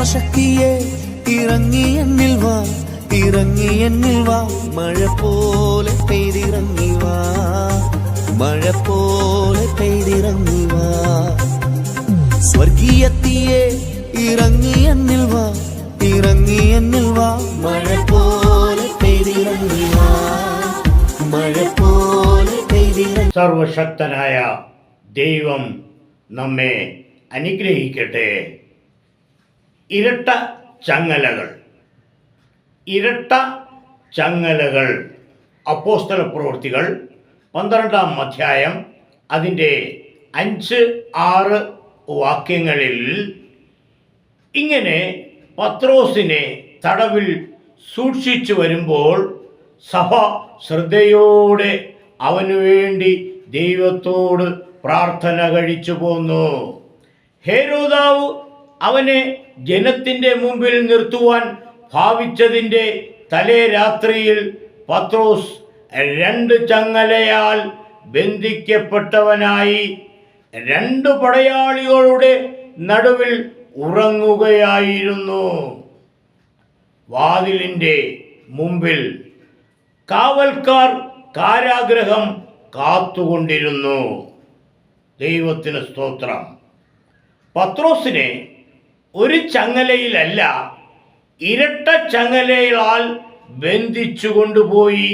സർവശക്തിയെ ഇറങ്ങി എന്നിൽ വാ ഇറങ്ങി എന്നിൽ വാ. മഴ പോലെ പെയ്തിറങ്ങി വാ മഴ പോലെ പെയ്തിറങ്ങി വാ. സ്വർഗീയത്തിയെ ഇറങ്ങി എന്നിൽ വാ ഇറങ്ങി എന്നിൽ വാ. മഴ പോലെ പെയ്തിറങ്ങി വാ മഴ പോലെ പെയ്തിറങ്ങി സർവശക്തനായ ദൈവം നമ്മെ അനുഗ്രഹിക്കട്ടെ. ഇരട്ട ചങ്ങലകൾ. ഇരട്ട ചങ്ങലകൾ. അപ്പോസ്തല പ്രവൃത്തികൾ. പന്ത്രണ്ടാം അധ്യായം അതിന്റെ അഞ്ച് ആറ് വാക്യങ്ങളിൽ ഇങ്ങനെ പത്രോസിനെ തടവിൽ സൂക്ഷിച്ചു വരുമ്പോൾ സഭ ശ്രദ്ധയോടെ അവനു വേണ്ടി ദൈവത്തോട് പ്രാർത്ഥന കഴിച്ചു പോന്നു. ഹേരോദാവ് അവനെ ജനത്തിന്റെ മുമ്പിൽ നിർത്തുവാൻ ഭാവിച്ചതിന്റെ തലേ രാത്രിയിൽ പത്രോസ് രണ്ട് ചങ്ങലയാൽ ബന്ധിക്കപ്പെട്ടവനായി രണ്ട് പടയാളികളുടെ നടുവിൽ ഉറങ്ങുകയായിരുന്നു. വാതിലിന്റെ മുമ്പിൽ കാവൽക്കാർ കാരാഗ്രഹം കാത്തുകൊണ്ടിരുന്നു. ദൈവത്തിന് സ്തോത്രം. പത്രോസിനെ ഒരു ചങ്ങലയിലല്ല ഇരട്ട ചങ്ങലയിലാൽ ബന്ധിച്ചു കൊണ്ടുപോയി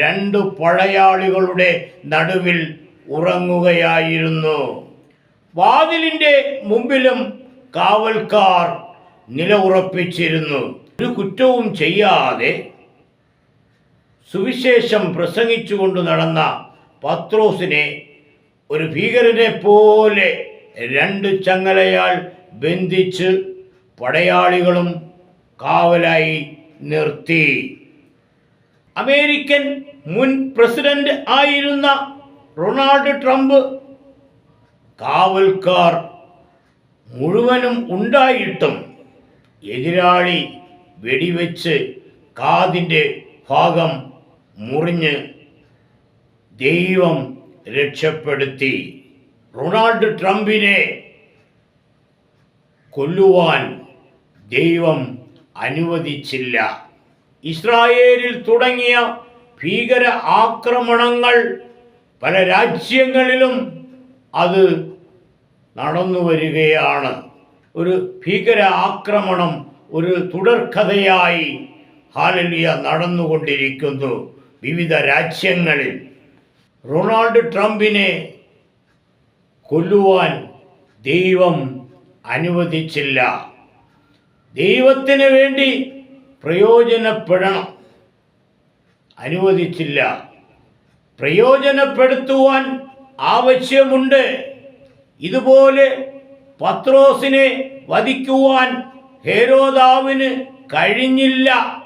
രണ്ട് പടയാളികളുടെ നടുവിൽ ഉറങ്ങുകയായിരുന്നു. വാതിലിന്റെ മുമ്പിലും കാവൽക്കാർ നിലയുറപ്പിച്ചിരുന്നു. ഒരു കുറ്റവും ചെയ്യാതെ സുവിശേഷം പ്രസംഗിച്ചുകൊണ്ട് നടന്ന പത്രോസിനെ ഒരു ഭീകരനെ പോലെ രണ്ട് ചങ്ങലയാൽ ബന്ധിച്ച് പടയാളികളും കാവലായി നിർത്തി. അമേരിക്കൻ മുൻ പ്രസിഡന്റ് ആയിരുന്ന റൊണാൾഡ് ട്രംപ് കാവൽക്കാർ മുഴുവനും ഉണ്ടായിട്ടും എതിരാളി വെടിവെച്ച് കാതിന്റെ ഭാഗം മുറിഞ്ഞ് ദൈവം രക്ഷപ്പെടുത്തി. റൊണാൾഡ് ട്രംപിനെ കൊല്ലുവാൻ ദൈവം അനുവദിച്ചില്ല. ഇസ്രായേലിൽ തുടങ്ങിയ ഭീകര ആക്രമണങ്ങൾ പല രാജ്യങ്ങളിലും അത് നടന്നു വരികയാണ്. ഒരു ഭീകര ആക്രമണം ഒരു തുടർക്കഥയായി ഹാലലിയ നടന്നുകൊണ്ടിരിക്കുന്നു വിവിധ രാജ്യങ്ങളിൽ. റൊണാൾഡ് ട്രംപിനെ കൊല്ലുവാൻ ദൈവം അനുവദിച്ചില്ല. ദൈവത്തിന് വേണ്ടി പ്രയോജനപ്പെടണം. അനുവദിച്ചില്ല. പ്രയോജനപ്പെടുത്തുവാൻ ആവശ്യമുണ്ട്. ഇതുപോലെ പത്രോസിനെ വധിക്കുവാൻ ഹേരോദാവിന് കഴിഞ്ഞില്ല.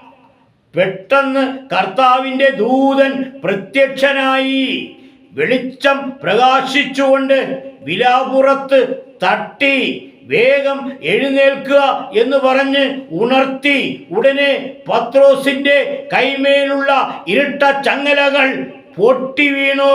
പെട്ടെന്ന് കർത്താവിന്റെ ദൂതൻ പ്രത്യക്ഷനായി. വെളിച്ചം പ്രകാശിച്ചുകൊണ്ട് വിലാപുറത്ത് തട്ടി. വേഗം എഴുന്നേൽക്കുക എന്ന് പറഞ്ഞ് ഉണർത്തി ഉടനെ പത്രോസിന്റെ കൈമേലുള്ള ഇരുട്ട ചങ്ങലകൾ പൊട്ടി വീണു.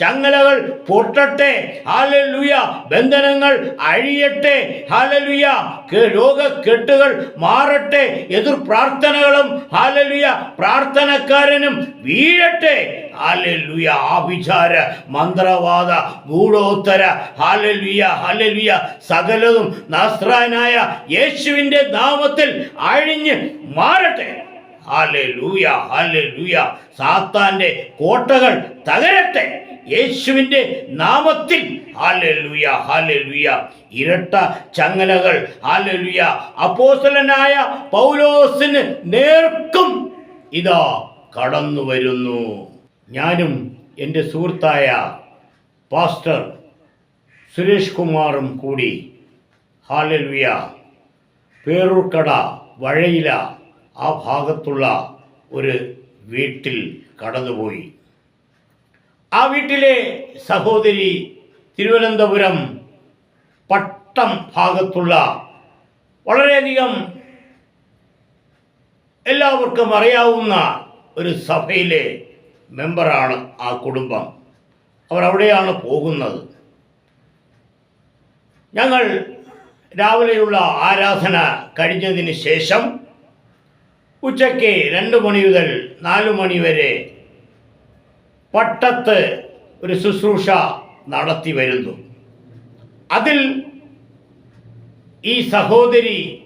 ചങ്ങലകൾ പൊട്ടട്ടെ. ഹാലലുയ ബന്ധനങ്ങൾ അഴിയട്ടെ. ഹാലലുയ രോഗക്കെട്ടുകൾ മാറട്ടെ. എതിർ പ്രാർത്ഥനകളും ഹാലലുയ പ്രാർത്ഥനക്കാരനും വീഴട്ടെ. ഹാലലുയ ആഭിചാര മന്ത്രവാദ ഗൂഢോത്തര. ഹാലലുയ ഹാലലുയ സകലതും നസ്രാനായ യേശുവിന്റെ നാമത്തിൽ അഴിഞ്ഞ് മാറട്ടെ. ഹാലലൂയ ഹാലലൂയ സാത്താന്റെ കോട്ടകൾ തകരട്ടെ. യേശുവിന്റെ നാമത്തിൽ. ഹാലലുയ ഹാലലുയ ഇരട്ട ചങ്ങലകൾ. ഹാലലുയ അപ്പോസ്തലനായ പൗലോസിന് നേർക്കും ഇതാ കടന്നു വരുന്നു ഞാനും എന്റെ സുഹൃത്തായ പാസ്റ്റർ സുരേഷ് കുമാറും കൂടി ഹാലൽവിയ പേരൂർക്കട വഴയില ആ ഭാഗത്തുള്ള ഒരു വീട്ടിൽ കടന്നുപോയി. ആ വീട്ടിലെ സഹോദരി തിരുവനന്തപുരം പട്ടം ഭാഗത്തുള്ള വളരെയധികം എല്ലാവർക്കും അറിയാവുന്ന ഒരു സഭയിലെ മെമ്പറാണ് ആ കുടുംബം. അവർ അവിടെയാണ് പോകുന്നത്. ഞങ്ങൾ രാവിലെയുള്ള ആരാധന കഴിഞ്ഞതിന് ശേഷം ഉച്ചയ്ക്ക് രണ്ട് മണി മുതൽ നാല് മണി വരെ പട്ടത്ത് ഒരു ശുശ്രൂഷ നടത്തി വരുന്നു. അതിൽ ഈ സഹോദരി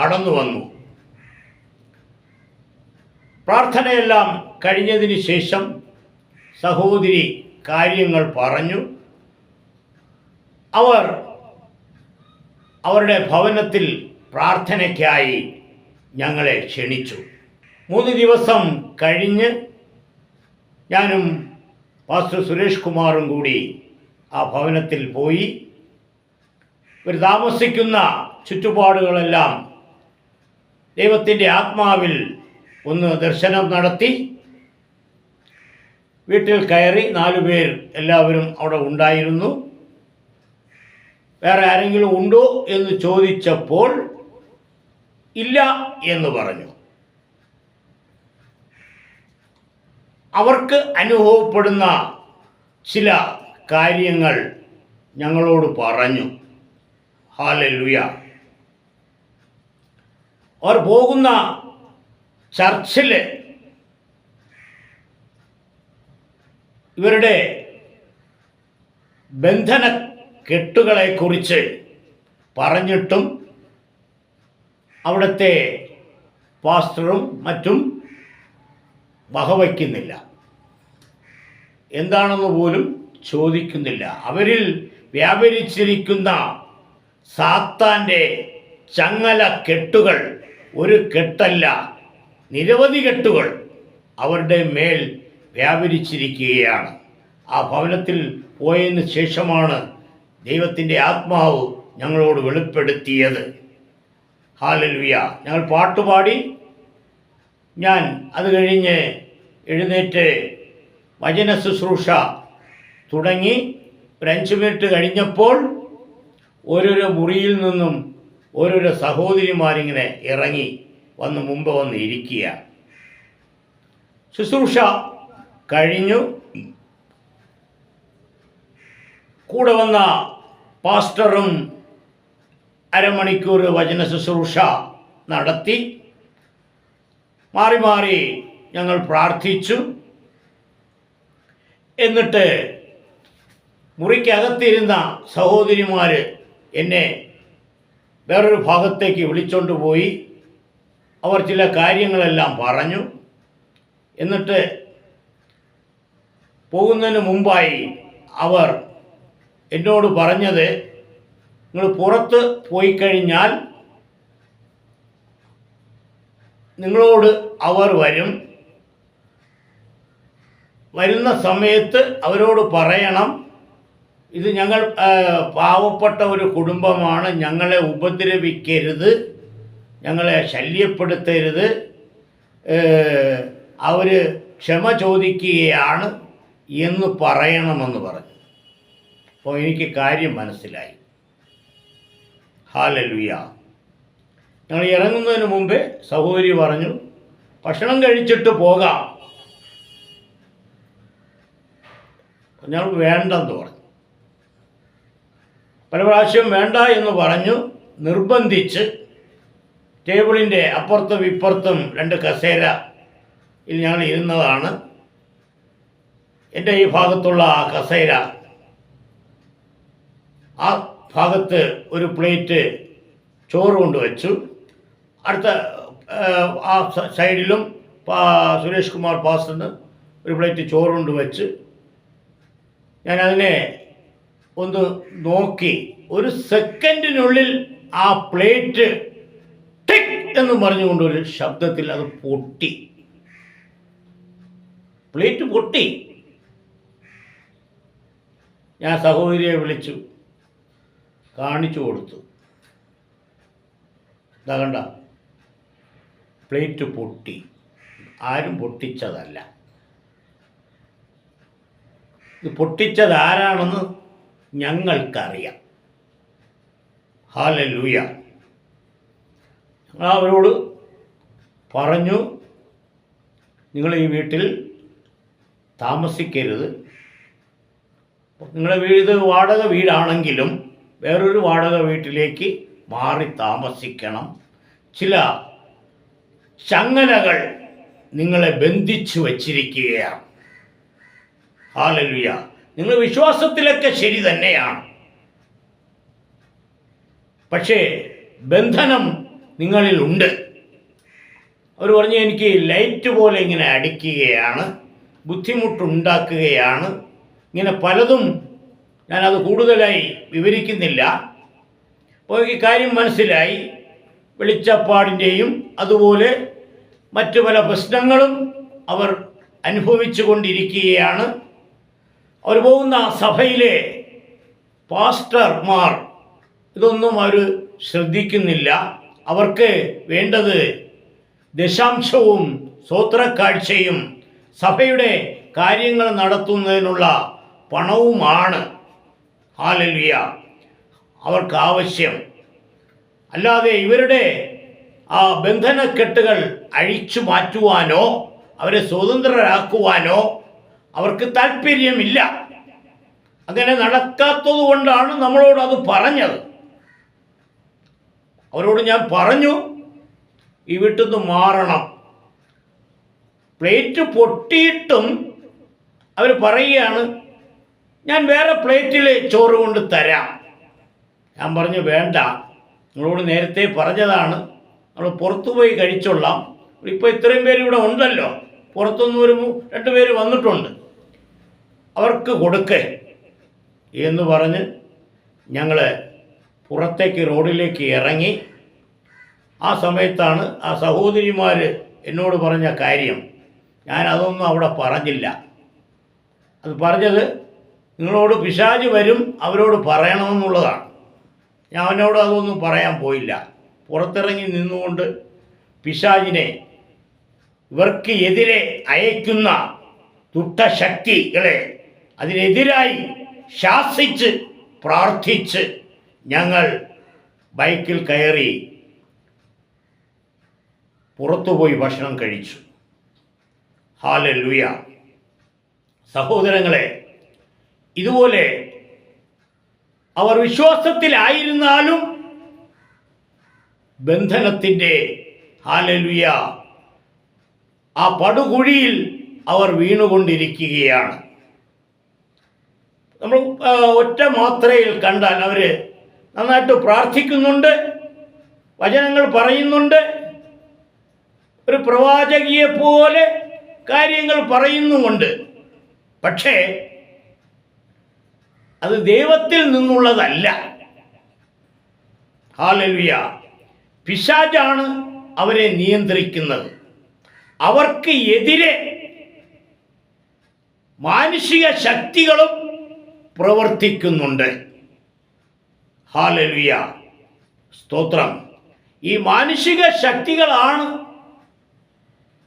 കടന്നു വന്നു. പ്രാർത്ഥനയെല്ലാം കഴിഞ്ഞതിന് ശേഷം സഹോദരി കാര്യങ്ങൾ പറഞ്ഞു. അവർ അവരുടെ ഭവനത്തിൽ പ്രാർത്ഥനയ്ക്കായി ഞങ്ങളെ ക്ഷണിച്ചു. മൂന്ന് ദിവസം കഴിഞ്ഞ് ഞാനും പാസ്റ്റർ സുരേഷ് കുമാറും കൂടി ആ ഭവനത്തിൽ പോയി. ഒരു താമസിക്കുന്ന ചുറ്റുപാടുകളെല്ലാം ദൈവത്തിന്റെ ആത്മാവിൽ ഒന്ന് ദർശനം നടത്തി. വീട്ടിൽ കയറി നാലു പേർ എല്ലാവരും അവിടെ ഉണ്ടായിരുന്നു. വേറെ ആരെങ്കിലും ഉണ്ടോ എന്ന് ചോദിച്ചപ്പോൾ ഇല്ല എന്ന് പറഞ്ഞു. അവർക്ക് അനുഭവപ്പെടുന്ന ചില കാര്യങ്ങൾ ഞങ്ങളോട് പറഞ്ഞു. ഹാലലുയ അവർ പോകുന്ന ചർച്ചിൽ ഇവരുടെ ബന്ധന കെട്ടുകളെ കുറിച്ച് പറഞ്ഞിട്ടും അവിടുത്തെ പാസ്റ്ററും മറ്റും വകവയ്ക്കുന്നില്ല. എന്താണെന്ന് പോലും ചോദിക്കുന്നില്ല. അവരിൽ വ്യാപരിച്ചിരിക്കുന്ന സാത്താന്റെ ചങ്ങല കെട്ടുകൾ ഒരു കെട്ടല്ല. നിരവധി കെട്ടുകൾ അവരുടെ മേൽ വ്യാപരിച്ചിരിക്കുകയാണ്. ആ ഭവനത്തിൽ പോയതിന് ശേഷമാണ് ദൈവത്തിന്റെ ആത്മാവ് ഞങ്ങളോട് വെളിപ്പെടുത്തിയത്. ഹാലലുയ ഞങ്ങൾ പാട്ടുപാടി ഞാൻ അത് കഴിഞ്ഞ് എഴുന്നേറ്റ് വചന ശുശ്രൂഷ തുടങ്ങി. ഒരു അഞ്ച് മിനിറ്റ് കഴിഞ്ഞപ്പോൾ ഓരോരോ മുറിയിൽ നിന്നും ഓരോരോ സഹോദരിമാരിങ്ങനെ ഇറങ്ങി. വന്ന് മുമ്പ് വന്ന് ഇരിക്കുക. ശുശ്രൂഷ കഴിഞ്ഞു. കൂടെ വന്ന പാസ്റ്ററും അരമണിക്കൂർ വചന ശുശ്രൂഷ നടത്തി. മാറി മാറി ഞങ്ങൾ പ്രാർത്ഥിച്ചു. എന്നിട്ട് മുറിക്കകത്തിരുന്ന സഹോദരിമാർ എന്നെ വേറൊരു ഭാഗത്തേക്ക് വിളിച്ചോണ്ട് പോയി. അവർ ചില കാര്യങ്ങളെല്ലാം പറഞ്ഞു. എന്നിട്ട് പോകുന്നതിന് മുമ്പായി അവർ എന്നോട് പറഞ്ഞത് നിങ്ങൾ പുറത്ത് പോയി കഴിഞ്ഞാൽ നിങ്ങളോട് അവർ വരും. വരുന്ന സമയത്ത് അവരോട് പറയണം. ഇത് ഞങ്ങൾ പാവപ്പെട്ട ഒരു കുടുംബമാണ്. ഞങ്ങളെ ഉപദ്രവിക്കരുത്. ഞങ്ങളെ ശല്യപ്പെടുത്തരുത്. അവർ ക്ഷമ ചോദിക്കുകയാണ് എന്ന് പറയണമെന്ന് പറഞ്ഞു. അപ്പോൾ എനിക്ക് കാര്യം മനസ്സിലായി. ഹാലലുയ. ഞങ്ങൾ ഇറങ്ങുന്നതിന് മുമ്പേ സഹോദരി പറഞ്ഞു ഭക്ഷണം കഴിച്ചിട്ട് പോകാം. ഞങ്ങൾ വേണ്ടെന്ന് പറഞ്ഞു. പല പ്രാവശ്യം വേണ്ട എന്ന് പറഞ്ഞു നിർബന്ധിച്ച് ടേബിളിന്റെ അപ്പുറത്തും ഇപ്പുറത്തും രണ്ട് കസേര ഞങ്ങൾ ഇരുന്നതാണ്. എന്റെ ഈ ഭാഗത്തുള്ള ആ കസേര ആ ഭാഗത്ത് ഒരു പ്ലേറ്റ് ചോറ് കൊണ്ടുവച്ചു. അടുത്ത ആ, സൈഡിലും സുരേഷ് കുമാർ പാസ്റ്ററിന് ഒരു പ്ലേറ്റ് ചോറ് കൊണ്ടുവച്ച് ഞാൻ അതിനെ ഒന്ന് നോക്കി. ഒരു സെക്കൻഡിനുള്ളിൽ ആ പ്ലേറ്റ് എന്ന് പറഞ്ഞുകൊണ്ട് ഒരു ശബ്ദത്തിൽ അത് പൊട്ടി. പ്ലേറ്റ് പൊട്ടി. ഞാൻ സഹോദരിയെ വിളിച്ചു. കാണിച്ചു കൊടുത്തു. കണ്ട. പ്ലേറ്റ് പൊട്ടി. ആരും പൊട്ടിച്ചതല്ല. ഇത് പൊട്ടിച്ചത് ആരാണെന്ന് ഞങ്ങൾക്കറിയാം. ഹാലലൂയ അവരോട് പറഞ്ഞു നിങ്ങൾ ഈ വീട്ടിൽ താമസിക്കരുത്. നിങ്ങളുടെ വീട് വാടക വീടാണെങ്കിലും വേറൊരു വാടക വീട്ടിലേക്ക് മാറി താമസിക്കണം. ചില ചങ്ങലകൾ നിങ്ങളെ ബന്ധിച്ചു വച്ചിരിക്കുകയാണ്. ഹാലലുയ നിങ്ങൾ വിശ്വാസത്തിലൊക്കെ ശരി തന്നെയാണ്. പക്ഷേ ബന്ധനം നിങ്ങളിൽ ഉണ്ട് അവർ പറഞ്ഞു എനിക്ക് ലൈറ്റ് പോലെ ഇങ്ങനെ അടിക്കുകയാണ് ബുദ്ധിമുട്ടുണ്ടാക്കുകയാണ്. ഇങ്ങനെ പലതും ഞാനത് കൂടുതലായി വിവരിക്കുന്നില്ല. അപ്പോൾ ഈ കാര്യം മനസ്സിലായി. വെളിച്ചപ്പാടിന്റെയും അതുപോലെ മറ്റു പല പ്രശ്നങ്ങളും അവർ അനുഭവിച്ചു കൊണ്ടിരിക്കുകയാണ് അവർ പോകുന്ന സഭയിലെ പാസ്റ്റർമാർ ഇതൊന്നും അവർ ശ്രദ്ധിക്കുന്നില്ല. അവർക്ക് വേണ്ടത് ദശാംശവും സ്വോത്രക്കാഴ്ചയും സഭയുടെ കാര്യങ്ങൾ നടത്തുന്നതിനുള്ള പണവുമാണ്. ഹാലലിയ. അവർക്ക് ആവശ്യം. അല്ലാതെ ഇവരുടെ ആ ബന്ധനക്കെട്ടുകൾ അഴിച്ചു മാറ്റുവാനോ അവരെ സ്വതന്ത്രരാക്കുവാനോ അവർക്ക് താല്പര്യമില്ല അങ്ങനെ നടക്കാത്തത് കൊണ്ടാണ് നമ്മളോട് അത് പറഞ്ഞത്. അവരോട് ഞാൻ പറഞ്ഞു ഈ വീട്ടിൽ നിന്ന് മാറണം. പ്ലേറ്റ് പൊട്ടിയിട്ടും അവർ പറയുകയാണ് ഞാൻ വേറെ പ്ലേറ്റിൽ ചോറ് കൊണ്ട് തരാം. ഞാൻ പറഞ്ഞു വേണ്ട. നിങ്ങളോട് നേരത്തെ പറഞ്ഞതാണ്. നമ്മൾ പുറത്തു പോയി കഴിച്ചോളാം. ഇപ്പോൾ ഇത്രയും പേര് ഇവിടെ ഉണ്ടല്ലോ. പുറത്തുനിന്ന് ഒരു രണ്ട് പേര് വന്നിട്ടുണ്ട്. അവർക്ക് കൊടുക്കേ. എന്ന് പറഞ്ഞ് ഞങ്ങൾ പുറത്തേക്ക് റോഡിലേക്ക് ഇറങ്ങി ആ സമയത്താണ് ആ സഹോദരിമാർ എന്നോട് പറഞ്ഞ കാര്യം. ഞാൻ അതൊന്നും അവിടെ പറഞ്ഞില്ല. അത് പറഞ്ഞത് നിങ്ങളോട് പിശാജ് വരും അവരോട് പറയണമെന്നുള്ളതാണ്. ഞാൻ അവനോട് അതൊന്നും പറയാൻ പോയില്ല. പുറത്തിറങ്ങി നിന്നുകൊണ്ട് പിശാജിനെ ഇവർക്ക് എതിരെ അയക്കുന്ന ദുഷ്ടശക്തികളെ അതിനെതിരായി ശാസിച്ച് പ്രാർത്ഥിച്ച് ഞങ്ങൾ ബൈക്കിൽ കയറി പുറത്തുപോയി ഭക്ഷണം കഴിച്ചു. ഹാലലുയ സഹോദരങ്ങളെ ഇതുപോലെ അവർ വിശ്വാസത്തിലായിരുന്നാലും ബന്ധനത്തിന്റെ ഹാലലുയ ആ പടുകുഴിയിൽ അവർ വീണുകൊണ്ടിരിക്കുകയാണ്. നമ്മൾ ഒറ്റ മാത്രയിൽ കണ്ടാൽ അവർ നന്നായിട്ട് പ്രാർത്ഥിക്കുന്നുണ്ട് വചനങ്ങൾ പറയുന്നുണ്ട്. ഒരു പ്രവാചകിയെ പോലെ കാര്യങ്ങൾ പറയുന്നുമുണ്ട്. പക്ഷേ അത് ദൈവത്തിൽ നിന്നുള്ളതല്ല. ഹാലിയ പിശാജാണ് അവരെ നിയന്ത്രിക്കുന്നത്. അവർക്ക് എതിരെ മാനുഷിക ശക്തികളും പ്രവർത്തിക്കുന്നുണ്ട്. ഹാലലുയ. സ്തോത്രം. ഈ മാനുഷിക ശക്തികളാണ്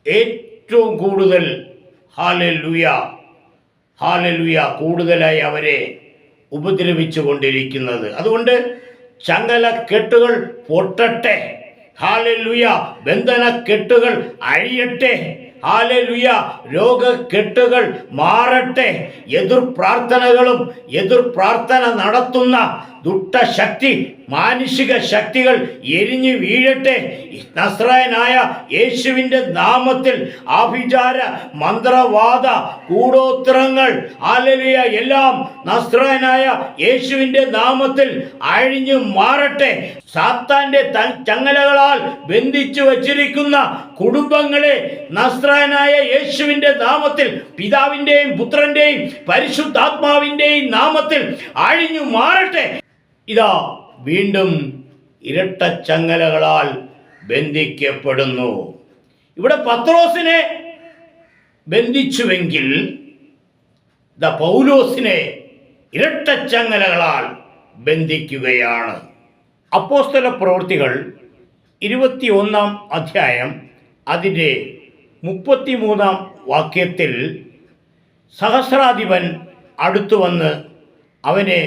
ഏറ്റവും കൂടുതൽ ഹാലലുയ. ഹാലലുയ കൂടുതലായി അവരെ ഉപദ്രവിച്ചു കൊണ്ടിരിക്കുന്നത് അതുകൊണ്ട് ചങ്ങല കെട്ടുകൾ പൊട്ടട്ടെ. ഹാലലുയ ബന്ധന കെട്ടുകൾ അഴിയട്ടെ. ഹാലലുയ രോഗക്കെട്ടുകൾ മാറട്ടെ. എതിർ പ്രാർത്ഥനകളും എതിർ പ്രാർത്ഥന നടത്തുന്ന ദുഷ്ടശക്തി മാനുഷിക ശക്തികൾ എരിഞ്ഞു വീഴട്ടെ. നസ്രായനായ യേശുവിന്റെ നാമത്തിൽ ആഭിചാര മന്ത്രവാദ കൂടോത്രങ്ങൾ ആലലിയ എല്ലാം നസ്രായനായ യേശുവിന്റെ നാമത്തിൽ അഴിഞ്ഞു മാറട്ടെ. സാത്താന്റെ ചങ്ങലകളാൽ ബന്ധിച്ചു വച്ചിരിക്കുന്ന കുടുംബങ്ങളെ നസ്രായനായ യേശുവിന്റെ നാമത്തിൽ പിതാവിന്റെയും പുത്രന്റെയും പരിശുദ്ധാത്മാവിന്റെയും നാമത്തിൽ അഴിഞ്ഞു മാറട്ടെ. ഇതാ വീണ്ടും ഇരട്ട ചങ്ങലകളാൽ ബന്ധിക്കപ്പെടുന്നു. ഇവിടെ പത്രോസിനെ ബന്ധിച്ചുവെങ്കിൽ ദ പൗലോസിനെ ഇരട്ട ചങ്ങലകളാൽ ബന്ധിക്കുകയാണ്. അപ്പോസ്തല പ്രവൃത്തികൾ ഇരുപത്തിയൊന്നാം അധ്യായം അതിന്റെ മുപ്പത്തിമൂന്നാം വാക്യത്തിൽ സഹസ്രാധിപൻ അടുത്തു വന്ന് അവനെ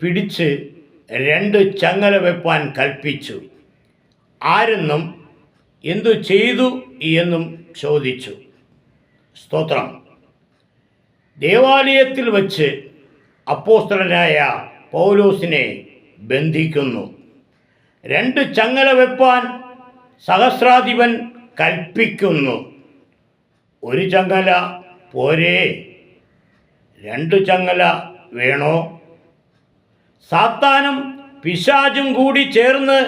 പിടിച്ച് രണ്ട് ചങ്ങല വെപ്പാൻ കൽപ്പിച്ചു. ആരെന്നും എന്തു ചെയ്തു എന്നും ചോദിച്ചു. സ്തോത്രം. ദേവാലയത്തിൽ വച്ച് അപ്പോസ്തലനായ പൗലോസിനെ ബന്ധിക്കുന്നു. രണ്ട് ചങ്ങല വെപ്പാൻ സഹസ്രാധിപൻ കൽപ്പിക്കുന്നു. ഒരു ചങ്ങല പോരേ. രണ്ട് ചങ്ങല വേണോ? സാത്താനും പിശാചും കൂടി ചേർന്ന്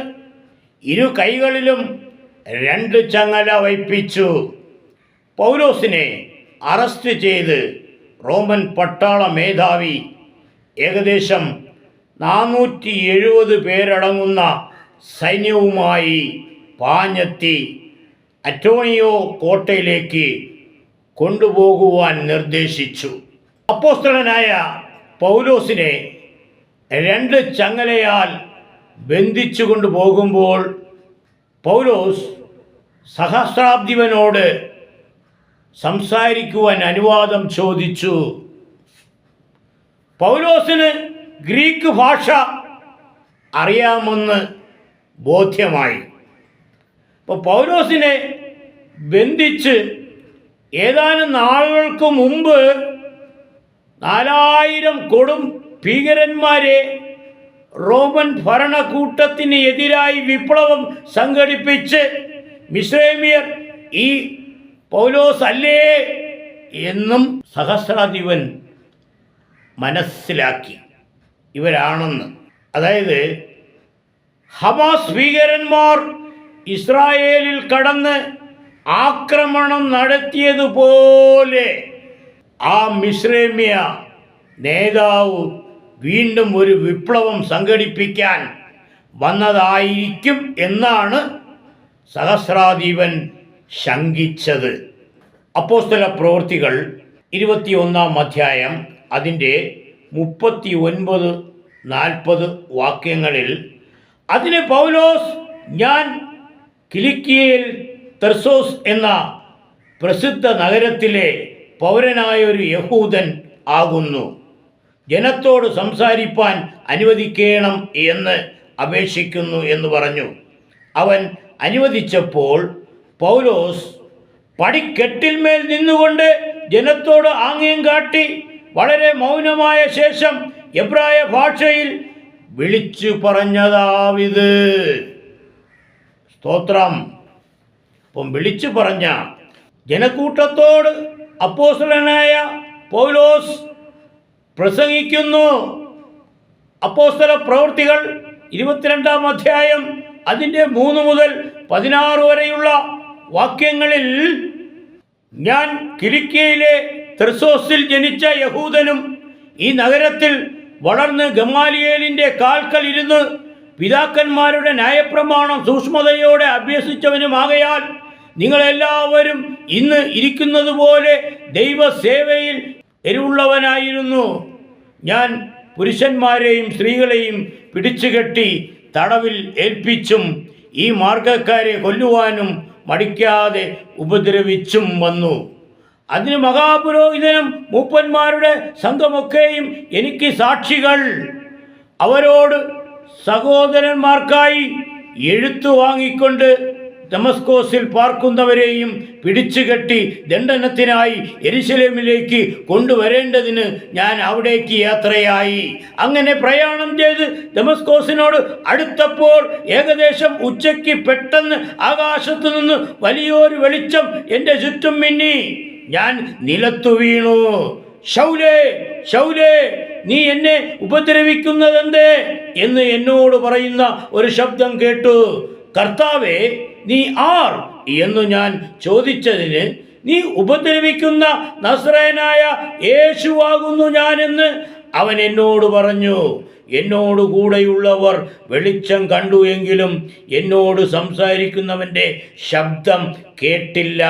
ഇരു കൈകളിലും രണ്ട് ചങ്ങല വയ്പ്പിച്ചു. പൗലോസിനെ അറസ്റ്റ് ചെയ്ത് റോമൻ പട്ടാള മേധാവി ഏകദേശം നാനൂറ്റി എഴുപത് പേരടങ്ങുന്ന സൈന്യവുമായി പാഞ്ഞെത്തി അറ്റോണിയോ കോട്ടയിലേക്ക് കൊണ്ടുപോകുവാൻ നിർദ്ദേശിച്ചു. അപ്പോസ്തലനായ പൗലോസിനെ രണ്ട് ചങ്ങലയാൽ ബന്ധിച്ചു കൊണ്ടുപോകുമ്പോൾ പൗലോസ് സഹസ്രാബ്ദിവനോട് സംസാരിക്കുവാൻ അനുവാദം ചോദിച്ചു. പൗലോസിന് ഗ്രീക്ക് ഭാഷ അറിയാമെന്ന് ബോധ്യമായി. അപ്പോൾ പൗലോസിനെ ബന്ധിച്ച് ഏതാനും നാളുകൾക്ക് മുമ്പ് നാലായിരം കൊടും ഭീകരന്മാരെ റോമൻ ഭരണകൂട്ടത്തിന് എതിരായി വിപ്ലവം സംഘടിപ്പിച്ച് മിശ്രേമിയർ ഈ പൗലോസ് അല്ലേ എന്നും സഹസ്രാധിപൻ മനസ്സിലാക്കി. ഇവരാണെന്ന്. അതായത് ഹമാസ് ഭീകരന്മാർ ഇസ്രായേലിൽ കടന്ന് ആക്രമണം നടത്തിയതുപോലെ ആ മിശ്രമ്യ നേതാവ് വീണ്ടും ഒരു വിപ്ലവം സംഘടിപ്പിക്കാൻ വന്നതായിരിക്കും എന്നാണ് സഹസ്രാധീപൻ ശങ്കിച്ചത്. അപ്പോസ്തല പ്രവൃത്തികൾ ഇരുപത്തിയൊന്നാം അധ്യായം അതിന്റെ മുപ്പത്തി ഒൻപത് നാൽപ്പത് വാക്യങ്ങളിൽ അതിന് പൗലോസ് ഞാൻ കിലിക്കിയയിൽ തെർസോസ് എന്ന പ്രസിദ്ധ നഗരത്തിലെ പൗരനായ ഒരു യഹൂദൻ ആകുന്നു. ജനത്തോട് സംസാരിപ്പാൻ അനുവദിക്കണം എന്ന് അപേക്ഷിക്കുന്നു എന്ന് പറഞ്ഞു. അവൻ അനുവദിച്ചപ്പോൾ പൗലോസ് പടിക്കെട്ടിന്മേൽ നിന്നുകൊണ്ട് ജനത്തോട് ആംഗ്യം കാട്ടി വളരെ മൗനമായ ശേഷം എബ്രായ ഭാഷയിൽ വിളിച്ചു പറഞ്ഞതാവിത്. സ്തോത്രം. അപ്പം വിളിച്ചു പറഞ്ഞ ജനക്കൂട്ടത്തോട് അപ്പോസ്തലനായ പൗലോസ് പ്രസംഗിക്കുന്നു. അപ്പോസ്തല പ്രവൃത്തികൾ ഇരുപത്തിരണ്ടാം അധ്യായം അതിന്റെ മൂന്ന് മുതൽ പതിനാറ് വരെയുള്ള വാക്യങ്ങളിൽ ഞാൻ കിലിക്കയിലെ ത്രിസോസിൽ ജനിച്ച യഹൂദനും ഈ നഗരത്തിൽ വളർന്ന് ഗമാലിയേലിന്റെ കാൽക്കൽ ഇരുന്ന് പിതാക്കന്മാരുടെ ന്യായപ്രമാണം സൂക്ഷ്മതയോടെ അഭ്യസിച്ചവനുമാകയാൽ നിങ്ങളെല്ലാവരും ഇന്ന് ഇരിക്കുന്നത് പോലെ ദൈവസേവയിൽ എരിവുള്ളവനായിരുന്നു. ഞാൻ പുരുഷന്മാരെയും സ്ത്രീകളെയും പിടിച്ചുകെട്ടി തടവിൽ ഏൽപ്പിച്ചും ഈ മാർഗക്കാരെ കൊല്ലുവാനും മടിക്കാതെ ഉപദ്രവിച്ചും വന്നു. അതിന് മഹാപുരോഹിതനും മൂപ്പന്മാരുടെ സംഘമൊക്കെയും എനിക്ക് സാക്ഷികൾ. അവരോട് സഹോദരന്മാർക്കായി എഴുത്തു വാങ്ങിക്കൊണ്ട് ഡമസ്കോസിൽ പാർക്കുന്നവരെയും പിടിച്ചുകെട്ടി ദണ്ഡനത്തിനായി എരിശലേമിലേക്ക് കൊണ്ടുവരേണ്ടതിന് ഞാൻ അവിടേക്ക് യാത്രയായി. അങ്ങനെ പ്രയാണം ചെയ്ത് ഡമസ്കോസിനോട് അടുത്തപ്പോൾ ഏകദേശം ഉച്ചയ്ക്ക് പെട്ടെന്ന് ആകാശത്തു നിന്ന് വലിയൊരു വെളിച്ചം എന്റെ ചുറ്റും മിന്നി. ഞാൻ നിലത്തു വീണു. ശൗലേ ശൗലേ നീ എന്നെ ഉപദ്രവിക്കുന്നതെന്തേ? എന്ന് എന്നോട് പറയുന്ന ഒരു ശബ്ദം കേട്ടു. കർത്താവേ നീ ആർ എന്ന് ഞാൻ ചോദിച്ചതിന് നീ ഉപദ്രവിക്കുന്ന നസ്രയനായ യേശുവാകുന്നു ഞാനെന്ന് അവൻ എന്നോട് പറഞ്ഞു. എന്നോട് കൂടെയുള്ളവർ വെളിച്ചം കണ്ടു എങ്കിലും എന്നോട് സംസാരിക്കുന്നവന്റെ ശബ്ദം കേട്ടില്ല.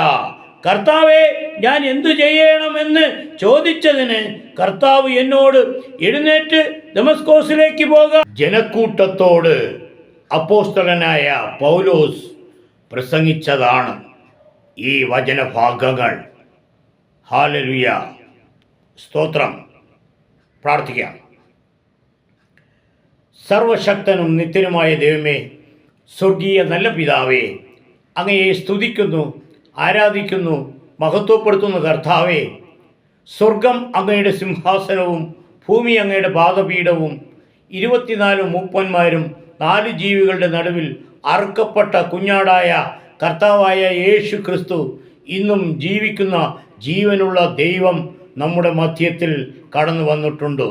കർത്താവെ ഞാൻ എന്തു ചെയ്യണമെന്ന് ചോദിച്ചതിന് കർത്താവ് എന്നോട് എഴുന്നേറ്റ് നമസ്കോസിലേക്ക് പോകാം. ജനക്കൂട്ടത്തോട് അപ്പോസ്തലനായ പൗലോസ് പ്രസംഗിച്ചതാണ് ഈ വചനഭാഗങ്ങൾ. ഹാലലുയ സ്തോത്രം. പ്രാർത്ഥിക്കാം. സർവശക്തനും നിത്യനുമായ ദൈവമേ സ്വർഗീയ നല്ല പിതാവേ അങ്ങയെ സ്തുതിക്കുന്നു ആരാധിക്കുന്നു മഹത്വപ്പെടുത്തുന്ന കർത്താവേ സ്വർഗം അങ്ങയുടെ സിംഹാസനവും ഭൂമി അങ്ങയുടെ പാദപീഠവും ഇരുപത്തിനാല് മൂപ്പന്മാരും നാല് ജീവികളുടെ നടുവിൽ അറുക്കപ്പെട്ട കുഞ്ഞാടായ കർത്താവായ യേശു ക്രിസ്തു ഇന്നും ജീവിക്കുന്ന ജീവനുള്ള ദൈവം നമ്മുടെ മധ്യത്തിൽ കടന്നു വന്നിട്ടുണ്ട്.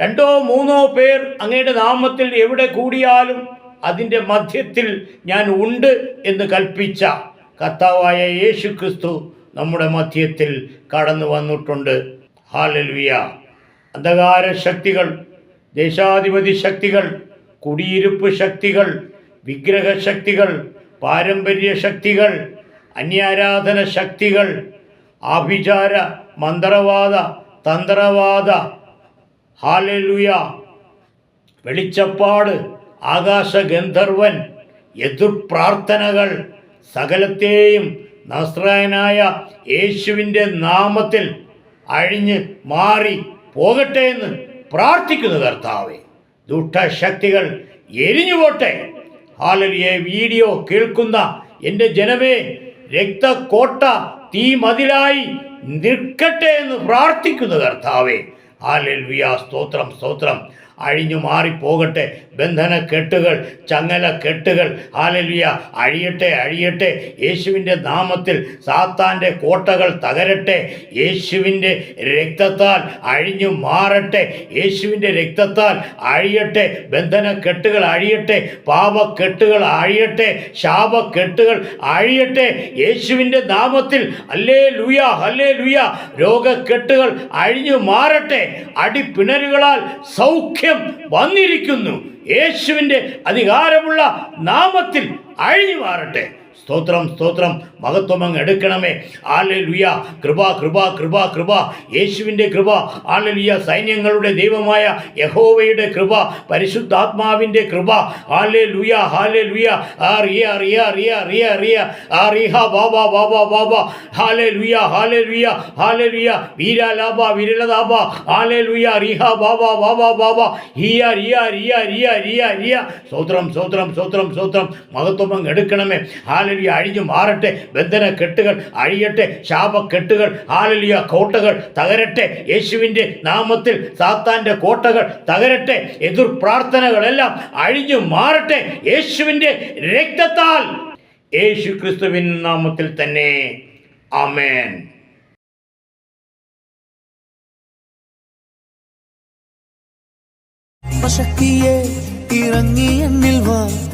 രണ്ടോ മൂന്നോ പേർ അങ്ങയുടെ നാമത്തിൽ എവിടെ കൂടിയാലും അതിന്റെ മധ്യത്തിൽ ഞാൻ ഉണ്ട് എന്ന് കൽപ്പിച്ച കർത്താവായ യേശു ക്രിസ്തു നമ്മുടെ മധ്യത്തിൽ കടന്നു വന്നിട്ടുണ്ട്. ഹാലൽവിയ അന്ധകാര ശക്തികൾ ദേശാധിപതി ശക്തികൾ കുടിയിരുപ്പ് ശക്തികൾ വിഗ്രഹ ശക്തികൾ പാരമ്പര്യ ശക്തികൾ അന്യാരാധന ശക്തികൾ ആഭിചാര മന്ത്രവാദ തന്ത്രവാദ ഹാലലുയ വെളിച്ചപ്പാട് ആകാശഗന്ധർവൻ എതിർപ്രാർത്ഥനകൾ സകലത്തെയും നസ്രായനായ യേശുവിന്റെ നാമത്തിൽ അഴിഞ്ഞ് മാറി പോകട്ടെ എന്ന് പ്രാർത്ഥിക്കുന്നു കർത്താവെ. ദുഷ്ടശക്തികൾ എരിഞ്ഞു പോട്ടെ ഹാലലിയെ വീഡിയോ കേൾക്കുന്ന എന്റെ ജനമേ രക്തക്കോട്ട തീ മതിലായി നിൽക്കട്ടെ എന്ന് പ്രാർത്ഥിക്കുന്നു കർത്താവേ. ഹാലൽവിയ സ്തോത്രം സ്തോത്രം. അഴിഞ്ഞു മാറിപ്പോകട്ടെ. ബന്ധന കെട്ടുകൾ ചങ്ങല കെട്ടുകൾ ഹാലൽവിയ അഴിയട്ടെ അഴിയട്ടെ യേശുവിന്റെ നാമത്തിൽ സാത്താന്റെ കോട്ടകൾ തകരട്ടെ യേശുവിന്റെ രക്തത്താൽ അഴിഞ്ഞു മാറട്ടെ യേശുവിന്റെ രക്തത്താൽ അഴിയട്ടെ ബന്ധനക്കെട്ടുകൾ അഴിയട്ടെ പാപക്കെട്ടുകൾ അഴിയട്ടെ ശാപക്കെട്ടുകൾ അഴിയട്ടെ യേശുവിന്റെ നാമത്തിൽ അല്ലേ ലുയ ഹല്ലേ ലുയ രോഗക്കെട്ടുകൾ അഴിഞ്ഞു മാറട്ടെ അടിപ്പിണരുകളാൽ സൗഖ്യം വന്നിരിക്കുന്നു. യേശുവിന്റെ അധികാരമുള്ള നാമത്തിൽ അഴിഞ്ഞു മാറട്ടെ. സ്തോത്രം സ്തോത്രം. മഹത്വം അങ്ങ് എടുക്കണമേ. ആലെ ലുയ കൃപ കൃപ കൃപ കൃപ. യേശുവിന്റെ കൃപ ആലെ ലുയ സൈന്യങ്ങളുടെ ദൈവമായ യഹോവയുടെ കൃപ പരിശുദ്ധാത്മാവിന്റെ കൃപ. ആലെ ലുയ ഹാലെ ലുയ ആ റിയ റിയ റിയ റിയ റിയ ആ റിഹ ബാബ ബാബ ബാബ hallelujah hallelujah hallelujah വീര ലാബ വിരലതാബ ആലെ ലുയ റിഹ ബാബ ബാബ ബാബ ഹിയ റിയ റിയ റിയ റിയ റിയ സ്തോത്രം സ്തോത്രം സ്തോത്രം സ്തോത്രം. മഹത്വം അങ്ങ് എടുക്കണമേ. ഹാലലിയ അഴിഞ്ഞു മാറട്ടെ. ബന്ധന കെട്ടുകൾ അഴിയട്ടെ. ശാപക്കെട്ടുകൾ ഹാലലിയ കോട്ടകൾ തകരട്ടെ. യേശുവിന്റെ നാമത്തിൽ സാത്താന്റെ കോട്ടകൾ തകരട്ടെ. എതിർ പ്രാർത്ഥനകളെല്ലാം അഴിഞ്ഞു മാറട്ടെ. യേശുവിന്റെ രക്തത്താൽ യേശു ക്രിസ്തുവിൻ നാമത്തിൽ തന്നെ. ആമേൻ. ശക്തിയെ ഇറങ്ങി എന്നിൽ വാ.